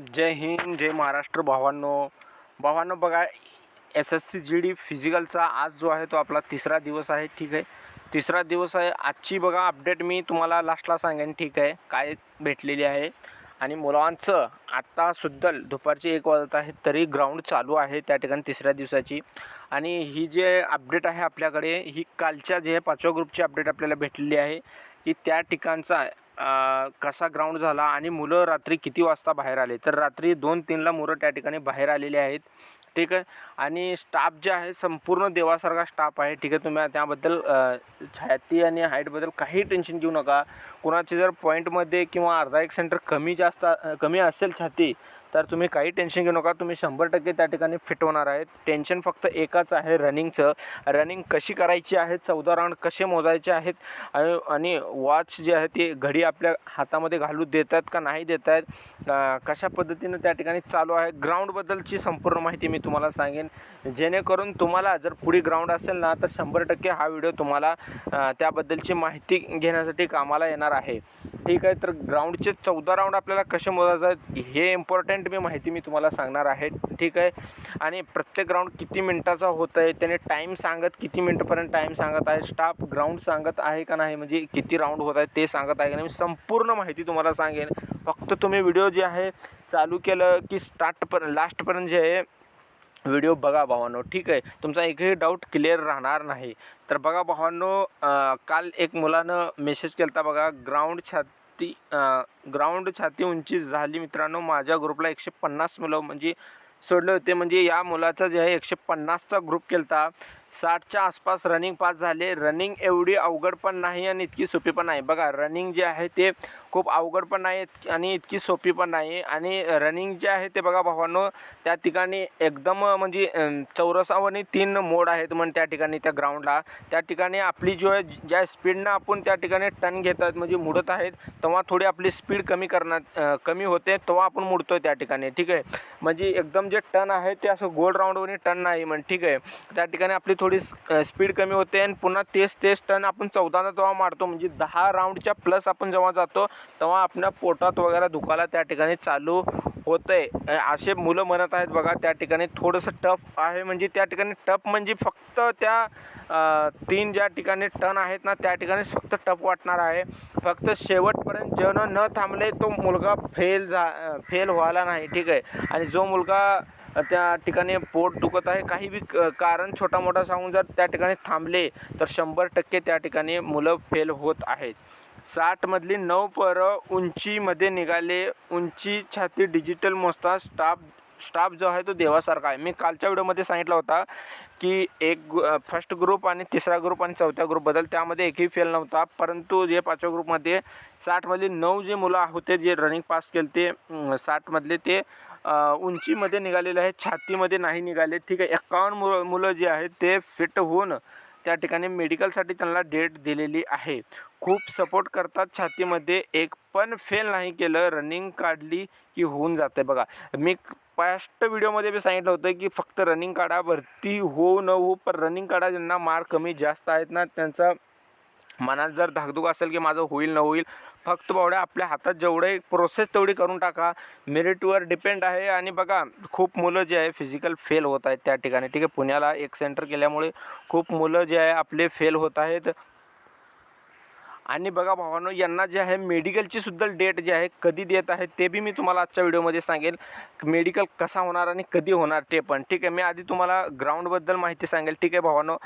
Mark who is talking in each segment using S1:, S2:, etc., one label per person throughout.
S1: जय हिंद जय महाराष्ट्र भावांनो. भावांनो बघा S S C G D फिजिकलचा आज जो आहे तो आपला तिसरा दिवस आहे ठीक आहे? तिसरा दिवस आहे. आजची बघा अपडेट मी तुम्हाला लास्टला सांगेन ठीक आहे? काय भेटलेली आहे. आणि मुलांचं आत्ता सुद्धा दुपारचे एक वाजत आहे तरी ग्राउंड चालू आहे त्या ठिकाणी तिसऱ्या दिवसाची. आणि ही जे अपडेट आहे आपल्याकडे ही कालच्या जे पाचव्या ग्रुपची अपडेट आपल्याला भेटलेली आहे की त्या ठिकाणचा कसा ग्राउंड झाला आणि मुलं रात्री किती वाजता बाहेर आले? तर रात्री दोन तीनला मुलं त्या ठिकाणी बाहेर आलेली आहेत. ठीक आहे? आणि स्टाफ जे आहे संपूर्ण देवासारखा स्टाफ आहे. ठीक आहे? तुम्ही त्याबद्दल छाती आणि हाईटबद्दल काही टेन्शन घेऊ नका. कुणाचे जर पॉईंटमध्ये किंवा अर्धा एक सेंटर कमी जास्त कमी असेल छाती तर तुम्ही काही टेन्शन घेऊ नका. तुम्ही शंभर टक्के त्या ठिकाणी फिट होणार आहेत टेन्शन फक्त एकच आहे रनिंगचं रनिंग कशी करायची आहे? चौदा राऊंड कसे मोजायचे आहेत? आणि आणि वॉच जे आहे ती घडी आपल्या हातामध्ये घालू देत आहेत का नाही देत आहेत कशा पद्धतीनं त्या ठिकाणी चालू आहे? ग्राउंडबद्दलची संपूर्ण माहिती मी तुम्हाला सांगेन. जेणेकरून तुम्हाला जर पुढे ग्राउंड असेल ना तर शंभर टक्के हा व्हिडिओ तुम्हाला त्याबद्दलची माहिती घेण्यासाठी कामाला येणार आहे. ठीक आहे तर ग्राउंडचे चौदा राऊंड आपल्याला कसे मोजायचं आहेत हे इम्पॉर्टंट मी माहिती मी तुम्हाला सांगणार आहे. ठीक आहे आणि प्रत्येक ग्राउंड किती मिनटाचा होत आहे त्याने टाईम सांगत किती मिनटपर्यंत टाईम सांगत आहे स्टाफ ग्राउंड सांगत आहे का नाही म्हणजे किती राऊंड होत आहे ते सांगत आहे का नाही मी संपूर्ण माहिती तुम्हाला सांगेन. फक्त तुम्ही व्हिडिओ जे आहे चालू केलं की स्टार्टपर्यंत लास्टपर्यंत जे आहे व्हिडिओ बघा भावांनो ठीक आहे? तुमचा एकही डाऊट क्लिअर राहणार नाही. तर बघा भावांनो काल एक मुलानं मेसेज केला होता बघा ग्राउंड छाती ग्राउंड छाती उंची झाली मित्रांनो माझ्या ग्रुपला एकशे पन्नास मुलं म्हणजे सोडले होते. म्हणजे या मुलाचा जे आहे एकशे पन्नासचा ग्रुप केला साठच्या आसपास रनिंग पास झाले. रनिंग एवढी अवघड पण नाही आणि इतकी सोपी पण नाही. बघा रनिंग जे आहे ते खूप अवघड पण नाही आणि इतकी सोपी पण नाही. आणि रनिंग जे आहे ते बघा भावांनो त्या ठिकाणी एकदम म्हणजे चौरसावनी तीन मोड आहेत म्हण त्या ठिकाणी त्या ग्राउंडला त्या ठिकाणी आपली जो आहे ज्या स्पीडनं आपण त्या ठिकाणी टन घेत आहेत म्हणजे मुडत आहेत तेव्हा थोडी आपली स्पीड कमी करण्यात कमी होते तेव्हा आपण मुडतो त्या ठिकाणी ठीक आहे? म्हणजे एकदम जे टन आहे ते असं गोल राऊंडवरून टन नाही म्हण ठीक आहे? त्या ठिकाणी आपली थोडी स्पीड कमी होते आणि पुन्हा तेच तेच टन आपण चौदानं तेव्हा मारतो म्हणजे दहा राऊंडच्या प्लस आपण जेव्हा जातो तेव्हा आपल्या पोटात वगैरे दुखायला त्या ठिकाणी चालू होतं आहे असे मुलं म्हणत आहेत बघा त्या ठिकाणी थोडंसं टफ आहे. म्हणजे त्या ठिकाणी टफ म्हणजे फक्त त्या तीन ज्या ठिकाणी टन आहेत ना त्या ठिकाणीच फक्त टफ वाटणार आहे. फक्त शेवटपर्यंत जेवण न थांबले तो मुलगा फेल झा फेल व्हायला नाही ठीक आहे. आणि जो मुलगा त्या ठिकाणी पोट दुखत आहे काही बी क- कारण छोटा मोठा सांगून जर त्या ठिकाणी थांबले तर शंभर टक्के त्या ठिकाणी मुलं फेल होत आहेत. साठमधली नऊ परं उंचीमध्ये निघाले. उंची छाती डिजिटल मोजता स्टाफ स्टाफ जो आहे तो देवासारखा आहे. मी कालच्या व्हिडिओमध्ये सांगितला होता की एक फर्स्ट ग्रुप आणि तिसरा ग्रुप आणि चौथ्या ग्रुपबद्दल त्यामध्ये एकही फेल नव्हता. परंतु जे पाचव्या ग्रुपमध्ये साठमधले नऊ जे मुलं होते जे रनिंग पास केले ते साठमधले ते उंचीमध्ये निघालेले आहेत छातीमध्ये नाही निघाले. ठीक आहे एक्कावन्न मुलं मुलं जे आहेत ते फिट होऊन त्या ठिकाणी मेडिकलसाठी त्यांना डेट दिलेली आहे. खूप सपोर्ट करतात छातीमध्ये. एक पण फेल नाही केलं रनिंग काढली की होऊन जाते बघा. मी पास्ट व्हिडिओमध्ये बी सांगितलं होतं की फक्त रनिंग काढा भरती हो न हो पण रनिंग काढा ज्यांना मार्क कमी जास्त आहेत ना त्यांचा मनात जर धाकधूक असेल की माझं होईल न होईल फक्त बावड्या आपल्या हातात जेवढे प्रोसेस तेवढी करून टाका. मेरिटवर डिपेंड आहे आणि बघा खूप मुलं जे आहे फिजिकल फेल होत आहेत त्या ठिकाणी. ठीक आहे पुण्याला एक सेंटर केल्यामुळे खूप मुलं जे आहे आपले फेल होत आहेत. आणि बघा भावानो यांना जे आहे मेडिकलची सुद्धा डेट जी आहे कधी देत आहे ते बी मी तुम्हाला आजच्या व्हिडिओमध्ये सांगेल. मेडिकल कसा होणार आणि कधी होणार ते पण. ठीक आहे मी आधी तुम्हाला ग्राउंडबद्दल माहिती सांगेल. ठीक आहे भावानो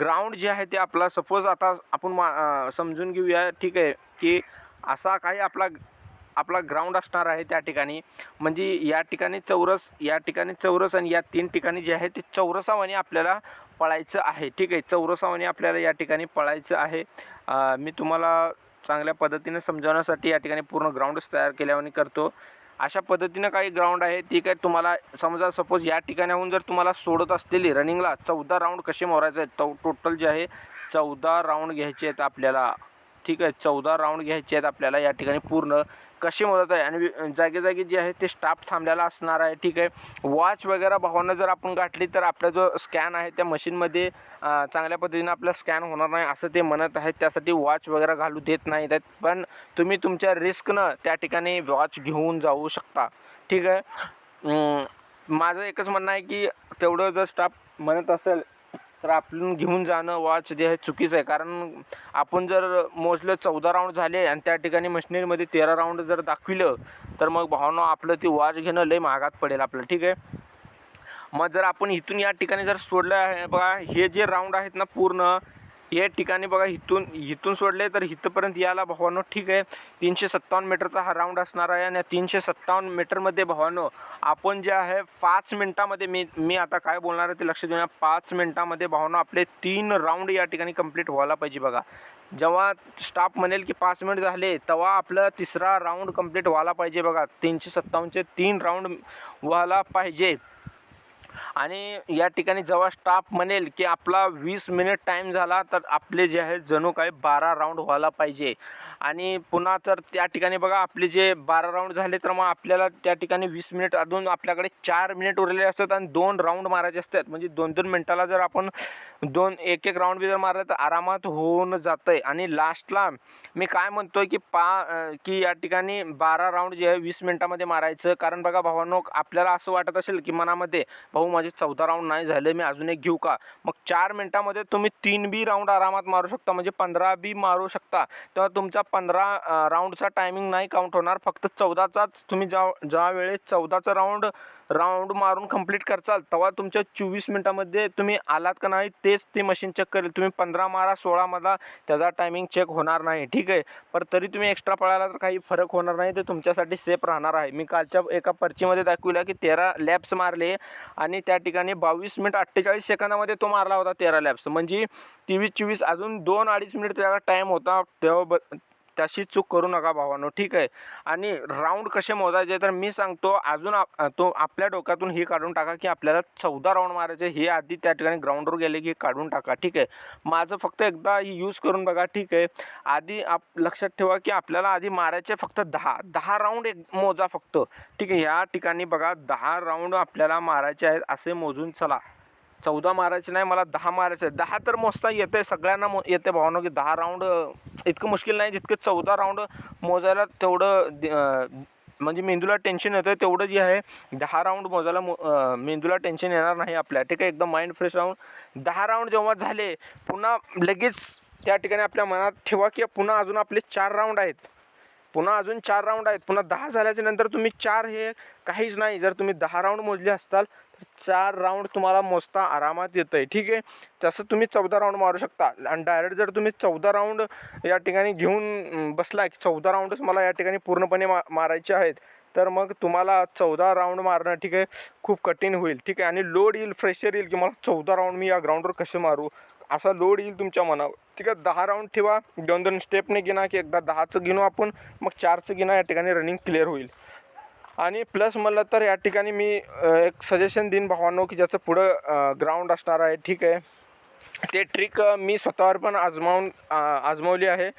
S1: ग्राउंड जे आहे ते आपला सपोज आता आपण मा समजून घेऊया. ठीक आहे की असा काही आपला आपला ग्राउंड असणार आहे त्या ठिकाणी. म्हणजे या ठिकाणी चौरस या ठिकाणी चौरस आणि या तीन ठिकाणी जे आहे ते चौरसावाने आपल्याला पळायचं आहे. ठीक आहे चौरसावाने आपल्याला या ठिकाणी पळायचं आहे. मी तुम्हाला चांगल्या पद्धतीने समजावण्यासाठी या ठिकाणी पूर्ण ग्राउंडच तयार केल्यावानी करतो. अशा पद्धतीनं काही ग्राउंड आहे ती काय तुम्हाला समजा सपोज या ठिकाणाहून जर तुम्हाला सोडत असलेली रनिंगला चौदा राऊंड कसे मोरायचे आहेत? टोटल जे आहे चौदा राऊंड घ्यायचे आहेत आपल्याला. ठीक आहे चौदा राऊंड घ्यायचे आहेत आपल्याला या ठिकाणी पूर्ण. कशी मदत आहे? आणि वि- जागी जागी जे आहे ते स्टाफ थांबलेला असणार आहे ठीक आहे. वॉच वगैरे भावानं जर आपण गाठली तर आपला जो स्कॅन आहे त्या मशीनमध्ये चांगल्या पद्धतीनं आपला स्कॅन होणार नाही असं ते म्हणत आहेत. त्यासाठी वॉच वगैरे घालू देत नाहीत आहेत. पण तुम्ही तुमच्या रिस्कनं त्या ठिकाणी वॉच घेऊन जाऊ शकता. ठीक आहे? माझं एकच म्हणणं आहे की तेवढं जर स्टाफ म्हणत असेल तर आपण घेऊन जाणं वॉच जे आहे चुकीचं आहे. कारण आपण जर मोजलं चौदा राऊंड झाले आणि त्या ठिकाणी मशिनरीमध्ये तेरा राऊंड जर दाखविलं तर मग भावना आपलं ती वॉच घेणं लय महागात पडेल आपलं. ठीक आहे? मग जर आपण इथून या ठिकाणी जर सोडलं आहे बघा हे जे राऊंड आहेत ना पूर्ण या ठिकाणी बघा इथून इथून सोडले तर इथंपर्यंत यायला भावानो ठीक आहे. तीनशे सत्तावन्न मीटरचा हा राऊंड असणार आहे आणि तीनशे सत्तावन्न मीटरमध्ये भावानो आपण जे आहे पाच मिनटामध्ये मी मी आता काय बोलणार आहे ते लक्ष देऊन पाच मिनटामध्ये भावानो आपले तीन राऊंड या ठिकाणी कंप्लीट व्हायला पाहिजे बघा. जेव्हा स्टाफ म्हणेल की पाच मिनिट झाले तेव्हा आपलं तिसरा राऊंड कंप्लीट व्हायला पाहिजे बघा. तीनशे सत्तावन्नचे तीन राऊंड व्हायला पाहिजे. आणि या ठिकाणी जेव्हा स्टाफ म्हणेल की आपला वीस मिनिट टाईम झाला तर आपले जे आहे जणू काय बारा राऊंड व्हायला पाहिजे. आणि पुन्हा तर त्या ठिकाणी बघा आपले जे बारा राऊंड झाले तर मग आपल्याला त्या ठिकाणी वीस मिनिट अजून आपल्याकडे चार मिनिट उरलेले असतात आणि दोन राऊंड मारायचे असतात. म्हणजे दोन दोन मिनटाला जर आपण दोन एक एक राऊंड बी जर मारलं तर आरामात होऊन जातं आहे आणि लास्टला मी काय म्हणतो आहे की पा की या ठिकाणी बारा राऊंड जे आहे वीस मिनटामध्ये मारायचं. कारण बघा भावांनो आपल्याला असं वाटत असेल की मनामध्ये भाऊ माझे चौदा राऊंड नाही झाले मी अजून एक घेऊ का? मग चार मिनटामध्ये तुम्ही तीन बी राऊंड आरामात मारू शकता. म्हणजे पंधरा बी मारू शकता. तेव्हा तुमचा पंधरा राऊंडचा टायमिंग नाही काउंट होणार. फक्त चौदाचाच तुम्ही ज्या ज्या वेळेस चौदाचा राऊंड राऊंड मारून कंप्लीट करचाल तेव्हा तुमच्या चोवीस मिनटामध्ये तुम्ही आलात का नाही तेच ते मशीन चेक करेल. तुम्ही पंधरा मारा सोळामधला त्याचा टायमिंग चेक होणार नाही. ठीक आहे? पण तरी तुम्ही एक्स्ट्रा पळाला तर काही फरक होणार नाही. ते तुमच्यासाठी सेफ राहणार आहे. मी कालच्या एका पर्चीमध्ये दाखविलं की तेरा लॅप्स मारले आणि त्या ठिकाणी बावीस मिनिट अठ्ठेचाळीस सेकंदामध्ये तो मारला होता तेरा लॅप्स म्हणजे तेवीस चोवीस अजून दोन अडीच मिनिट त्याला टाईम होता. तेव्हा ब तशी चूक करू नका भावानो ठीक आहे? आणि राऊंड कसे मोजायचे तर मी सांगतो अजून आप- तो आपल्या डोक्यातून हे काढून टाका की आपल्याला चौदा राऊंड मारायचे हे आधी त्या ठिकाणी ग्राउंडवर गेले की काढून टाका ठीक आहे? माझं फक्त एकदा यूज करून बघा ठीक आहे? आधी आप लक्षात ठेवा की आपल्याला आधी मारायचे फक्त दहा. दहा राऊंड एक मोजा फक्त ठीक आहे? ह्या ठिकाणी बघा दहा राऊंड आपल्याला मारायचे आहेत असे मोजून चला. चौदा मारायचे नाही मला दहा मारायचे आहे दहा तर मोजता येते सगळ्यांना मो येते भावनो की दहा राऊंड इतकं मुश्किल नाही जितकं चौदा राऊंड मोजायला तेवढं म्हणजे मेंदूला टेन्शन येतं तेवढं जे आहे दहा राऊंड मोजायला मो मेंदूला टेन्शन येणार नाही आपल्या. ठीक आहे एकदम माइंड फ्रेश राहून. दहा राऊंड जेव्हा झाले पुन्हा लगेच त्या ठिकाणी आपल्या मनात ठेवा की पुन्हा अजून आपले चार राऊंड आहेत. पुन्हा अजून चार राऊंड आहेत. पुन्हा दहा झाल्याच्यानंतर तुम्ही चार हे काहीच नाही. जर तुम्ही दहा राऊंड मोजले असताल चार राऊंड तुम्हाला मोजता आरामात येतं आहे ठीक आहे? तसं तुम्ही चौदा राऊंड मारू शकता. आणि डायरेक्ट जर तुम्ही चौदा राऊंड या ठिकाणी घेऊन बसला की चौदा राऊंडच मला या ठिकाणी पूर्णपणे मा मारायचे आहेत. तर मग तुम्हाला चौदा राऊंड मारणं ठीक आहे खूप कठीण होईल. ठीक आहे? आणि लोड येईल फ्रेशर येईल की मला चौदा राऊंड मी या ग्राउंडवर कसे मारू? असा लोड येईल तुमच्या मनावर. ठीक आहे? दहा राऊंड ठेवा. दोन दोन स्टेपने गिना की एकदा दहाचं घेणं आपण. मग चारचं गिना या ठिकाणी रनिंग क्लिअर होईल. आणि प्लस म्हणलं तर या ठिकाणी मी एक सजेशन देईन भावांनो की ज्याचं पुढं ग्राउंड असणार आहे ठीक आहे. ते ट्रिक मी स्वतःवर पण आजमावून आजमावली आहे.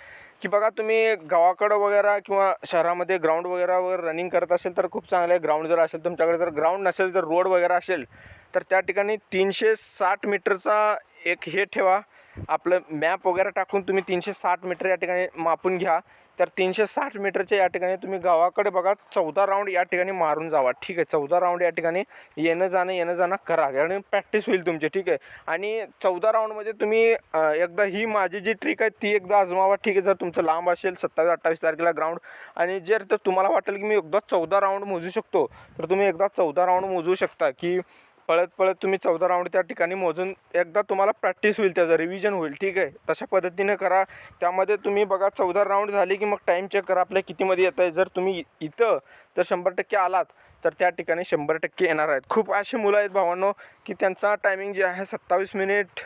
S1: की बघा तुम्ही गावाकडं वगैरे किंवा शहरामध्ये ग्राउंड वगैरे वगैरे रनिंग करत असेल तर खूप चांगलं आहे. ग्राउंड जर असेल तुमच्याकडे जर ग्राउंड नसेल जर रोड वगैरे असेल तर त्या ठिकाणी तीनशे साठ मीटरचा एक हे ठेवा. आपलं मॅप वगैरे टाकून तुम्ही तीनशे साठ मीटर या ठिकाणी मापून घ्या. तर तीनशे साठ मीटरच्या या ठिकाणी तुम्ही गावाकडे बघा चौदा राऊंड या ठिकाणी मारून जावा. ठीक आहे चौदा राऊंड या ठिकाणी येणं जाणं येणं जाणं करा. आणि प्रॅक्टिस होईल तुमची ठीक आहे. आणि चौदा राऊंडमध्ये तुम्ही एकदा ही माझी जी ट्रिक आहे ती एकदा आजमावा. ठीक आहे जर तुमचं लांब असेल सत्तावीस अठ्ठावीस तारखेला ग्राउंड आणि जर तर तुम्हाला वाटेल की मी एकदा चौदा राऊंड मोजू शकतो तर तुम्ही एकदा चौदा राऊंड मोजू शकता की पळत पळत तुम्ही चौदा राऊंड त्या ठिकाणी मोजून एकदा तुम्हाला प्रॅक्टिस होईल त्याचं रिव्हिजन होईल ठीक आहे? तशा पद्धतीने करा. त्यामध्ये तुम्ही बघा चौदा राऊंड झाली की मग टाईम चेक करा आपल्या कितीमध्ये येत आहे जर तुम्ही इथं जर शंभर टक्के आलात तर त्या ठिकाणी शंभर टक्के येणार आहेत. खूप अशी मुलं आहेत भावांनो की त्यांचा टायमिंग जे आहे सत्तावीस मिनिट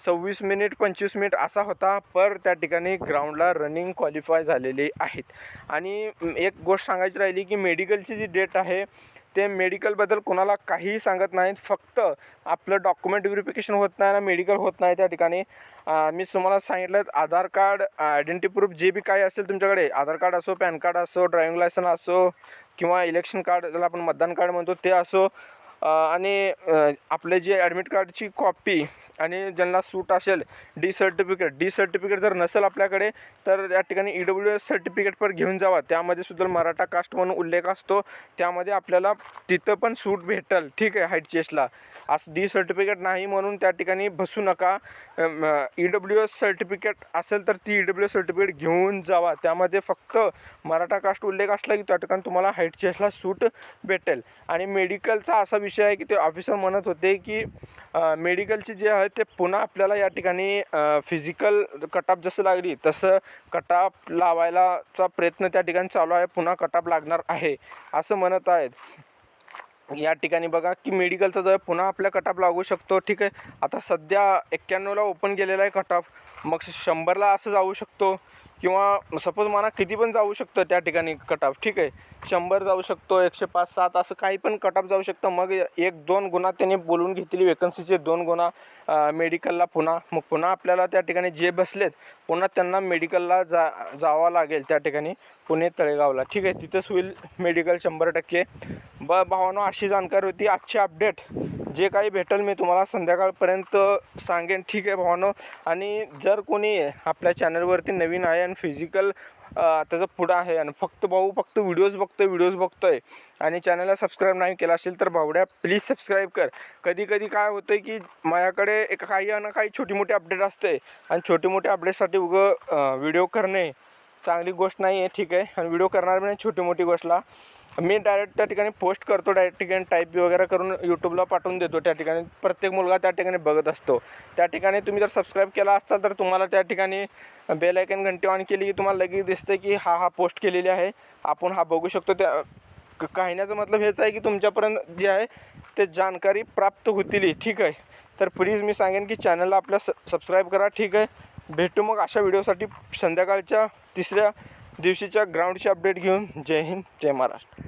S1: सव्वीस मिनिट पंचवीस मिनिट असा होता पर त्या ठिकाणी ग्राउंडला रनिंग क्वालिफाय झालेले आहेत. आणि एक गोष्ट सांगायची राहिली की मेडिकलची जी डेट आहे ते मेडिकलबद्दल कोणाला काहीही सांगत नाहीत. फक्त आपलं डॉक्युमेंट व्हेरिफिकेशन होत नाही ना मेडिकल होत नाही त्या ठिकाणी. मी तुम्हाला सांगितलं आधार कार्ड आयडेंटिटी प्रूफ जे बी काही असेल तुमच्याकडे आधार कार्ड असो पॅन कार्ड असो ड्रायव्हिंग लायसन असो किंवा इलेक्शन कार्ड ज्याला आपण मतदान कार्ड म्हणतो ते असो. आणि आपले जे ॲडमिट कार्डची कॉपी आणि ज्यांना सूट असेल डी सर्टिफिकेट डी सर्टिफिकेट जर नसेल आपल्याकडे तर या ठिकाणी ई डब्ल्यू एस सर्टिफिकेट पण घेऊन जावा. त्यामध्ये सुद्धा मराठा कास्ट म्हणून उल्लेख असतो. त्यामध्ये आपल्याला तिथं पण सूट भेटल. ठीक आहे हाईट चेस्टला असं डी सर्टिफिकेट नाही म्हणून त्या ठिकाणी बसू नका. ई डब्ल्यू एस सर्टिफिकेट असेल तर ती ई डब्ल्यू एस सर्टिफिकेट घेऊन जावा. त्यामध्ये फक्त मराठा कास्ट उल्लेख असला की त्या ठिकाणी तुम्हाला हाईट चेस्टला सूट भेटेल. आणि मेडिकलचा असा विषय आहे की ते ऑफिसर म्हणत होते की मेडिकलचे जे आहे ते पुन्हा आपल्याला या ठिकाणी फिजिकल कटाप जसं लागली तसं कटाप लावायलाचा प्रयत्न त्या ठिकाणी चालू आहे. पुन्हा कटाप लागणार आहे. असं म्हणत आहेत. या ठिकाणी बघा की मेडिकलचा जो आहे पुन्हा आपल्या कटाप लागू शकतो. ठीक आहे? आता सध्या एक्क्याण्णवला ओपन केलेला आहे कटाप मग शंभरला असं जाऊ शकतो. किंवा सपोज म्हणा किती पण जाऊ शकतं त्या ठिकाणी कटाप ठीक आहे? शंभर जाऊ शकतो एकशे पाच सात असं काही पण कटअप जाऊ शकतं. मग एक दोन गुन्हा त्याने बोलून घेतलेली वेकन्सीचे दोन गुणा मेडिकलला पुन्हा मग पुन्हा आपल्याला त्या ठिकाणी जे बसलेत पुन्हा त्यांना मेडिकलला जा जावं लागेल त्या ठिकाणी पुणे तळेगावला. ठीक आहे तिथंच होईल मेडिकल शंभर टक्के. ब भावानो अशी जाणकारी होती. आजची अपडेट जे काही भेटेल मी तुम्हाला संध्याकाळपर्यंत सांगेन. ठीक आहे भावानो. आणि जर कोणी आपल्या चॅनलवरती नवीन आहे आणि फिजिकल त्याचं पुढं आहे. आणि फक्त भाऊ फक्त व्हिडिओज बघतोय व्हिडिओज बघतोय. आणि चॅनलला सबस्क्राईब नाही केला असेल तर भावड्या प्लीज सबस्क्राईब कर. कधी कधी काय होतं की माझ्याकडे एक काही ना काही छोटी मोठी अपडेट असते. आणि छोटी मोठी अपडेटसाठी उगं व्हिडिओ करणे चांगली गोष्ट नाही आहे ठीक आहे. आणि व्हिडिओ करणार पण नाही छोटी मोठी गोष्टला. मी डायरेक्ट त्या ठिकाणी पोस्ट करतो डायरेक्ट ठिकाणी टाईप वगैरे करून यूट्यूबला पाठवून देतो. त्या ठिकाणी प्रत्येक मुलगा त्या ठिकाणी बघत असतो. त्या ठिकाणी तुम्ही जर सबस्क्राईब केला असाल तर तुम्हाला त्या ठिकाणी बेल आयकन घंटी ऑन केली की तुम्हाला लगेच दिसते की हा हा पोस्ट केलेली आहे. आपण हा बघू शकतो. त्या क- मतलब हेच आहे की तुमच्यापर्यंत जे आहे ते जानकारी प्राप्त होतील. ठीक आहे? तर प्लीज मी सांगेन की चॅनलला आपल्या स सबस्क्राईब करा. ठीक आहे? भेटू मग अशा व्हिडिओसाठी संध्याकाळच्या तिसऱ्या दिवशीच्या ग्राउंडची अपडेट घेऊन जय हिंद जय महाराष्ट्र.